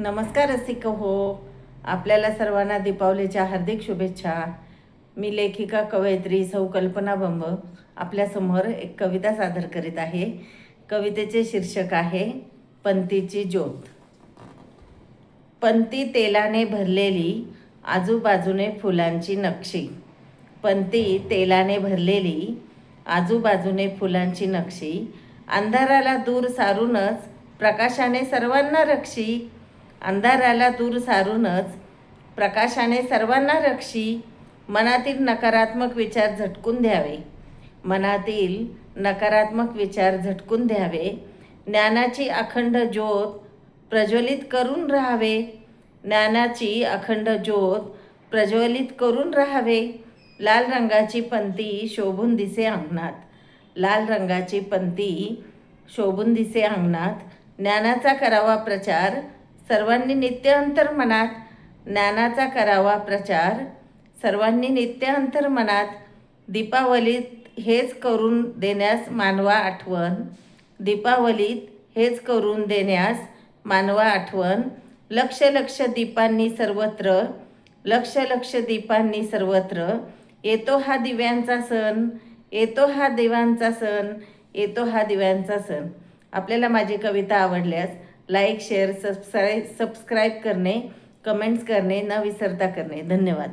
नमस्कार रसिक हो आपल्याला सर्वांना दीपावलीच्या हार्दिक शुभेच्छा. मी लेखिका कवयित्री सौ कल्पना बंब आपल्यासमोर एक कविता सादर करीत आहे. कवितेचे शीर्षक आहे पंतीची ज्योत पंती तेलाने भरलेली आजूबाजूने फुलांची नक्षी. पंती तेलाने भरलेली आजूबाजूने फुलांची नक्षी. अंधाराला दूर सारूनच प्रकाशाने सर्वांना रक्षी. अंधाराला दूर सारूनच प्रकाशाने सर्वांना रक्षी मनातील नकारात्मक विचार झटकून द्यावे. मनातील नकारात्मक विचार झटकून द्यावे. ज्ञानाची अखंड ज्योत प्रज्वलित करून राहावे. ज्ञानाची अखंड ज्योत प्रज्वलित करून राहावे. लाल रंगाची पंती शोभून दिसे अंगणात. लाल रंगाची पंती शोभून दिसे अंगणात. ज्ञानाचा करावा प्रचार सर्वांनी नित्य अंतर्मनात ज्ञानाचा करावा प्रचार सर्वांनी नित्य अंतर्मनात दीपावलीत हेच करून देण्यास मानवा आठवण दीपावलीत हेच करून देण्यास मानवा आठवण लक्ष लक्ष दीपांनी सर्वत्र लक्ष लक्ष दीपांनी सर्वत्र येतो हा दिव्यांचा सण येतो हा देवांचा सण येतो हा दिव्यांचा सण. आपल्याला माझी कविता आवडल्यास लाईक शेअर सबस्क्राईब सबस्क्राईब करणे कमेंट्स करणे न विसरता करणे. धन्यवाद.